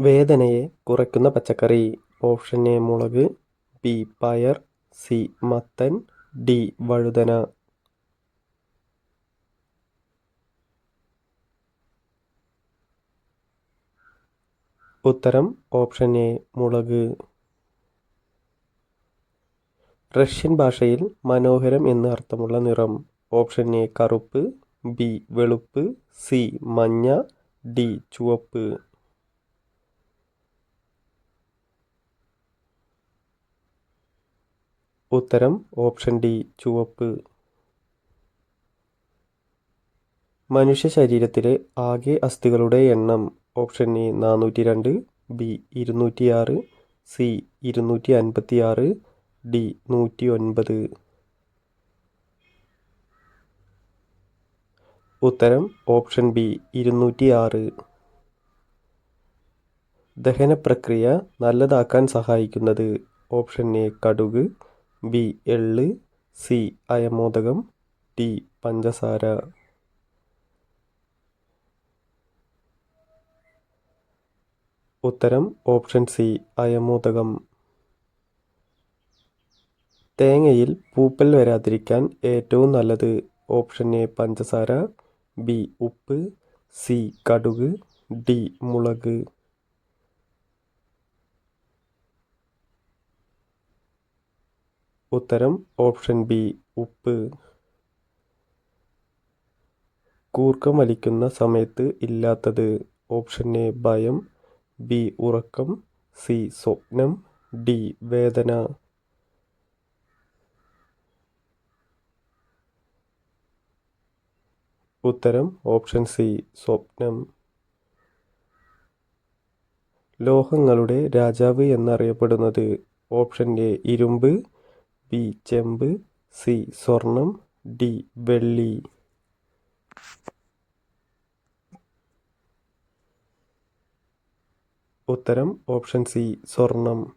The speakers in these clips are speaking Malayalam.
വേദനയെ കുറയ്ക്കുന്ന പച്ചക്കറി. ഓപ്ഷൻ എ മുളക് ബി പയർ സി മത്തൻ ഡി വഴുതന. ഉത്തരം ഓപ്ഷൻ എ മുളക്. റഷ്യൻ ഭാഷയിൽ മനോഹരം എന്ന് അർത്ഥമുള്ള നിറം. ഓപ്ഷൻ എ കറുപ്പ് ബി വെളുപ്പ് സി മഞ്ഞ ഡി ചുവപ്പ്. ഉത്തരം ഓപ്ഷൻ ഡി ചുവപ്പ്. മനുഷ്യ ശരീരത്തിലെ ആകെ അസ്ഥികളുടെ എണ്ണം ഓപ്ഷൻ എ നാനൂറ്റി രണ്ട് ബി ഇരുന്നൂറ്റിയാറ് സി ഇരുന്നൂറ്റി അൻപത്തി ആറ് ഡി നൂറ്റി ഒൻപത് ഉത്തരം ഓപ്ഷൻ ബി ഇരുന്നൂറ്റി ആറ് ദഹന പ്രക്രിയ നല്ലതാക്കാൻ സഹായിക്കുന്നത് ഓപ്ഷൻ എ കടുക് ബി എള്ള് സി അയമോദകം ടി പഞ്ചസാര. ഉത്തരം ഓപ്ഷൻ സി അയമോദകം. തേങ്ങയിൽ പൂപ്പൽ വരാതിരിക്കാൻ ഏറ്റവും നല്ലത് ഓപ്ഷൻ എ പഞ്ചസാര ബി ഉപ്പ് സി കടുക് ഡി മുളക്. ഉത്തരം ഓപ്ഷൻ ബി ഉപ്പ്. കൂർക്കം വലിക്കുന്ന സമയത്ത് ഇല്ലാത്തത്. ഓപ്ഷൻ എ ഭയം. ബി ഉറക്കം. സി സ്വപ്നം. ഡി വേദന. ഉത്തരം ഓപ്ഷൻ സി സ്വപ്നം. ലോഹങ്ങളുടെ രാജാവ് എന്നറിയപ്പെടുന്നത് ഓപ്ഷൻ എ ഇരുമ്പ്. ബി ചെമ്പ് സി സ്വർണം ഡി വെള്ളി. ഉത്തരം ഓപ്ഷൻ സി സ്വർണം.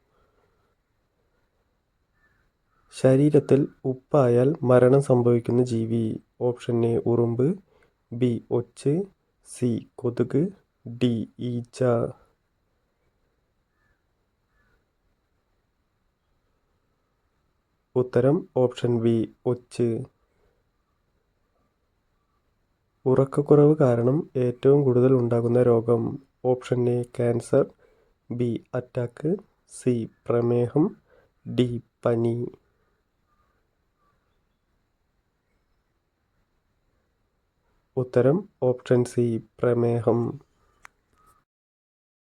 ശരീരത്തിൽ ഉപ്പായാൽ മരണം സംഭവിക്കുന്ന ജീവി. ഓപ്ഷൻ എ ഉറുമ്പ്. ബി ഒച്ച്. സി കൊതുക്. ഡി ഈച്ച. ഉത്തരം ഓപ്ഷൻ ബി ഒച്ച് ഉറക്കക്കുറവ് കാരണം ഏറ്റവും കൂടുതൽ ഉണ്ടാകുന്ന രോഗം. Option A cancer. B attack. C പ്രമേഹം. ഡി പനി. ഉത്തരം ഓപ്ഷൻ സി പ്രമേഹം.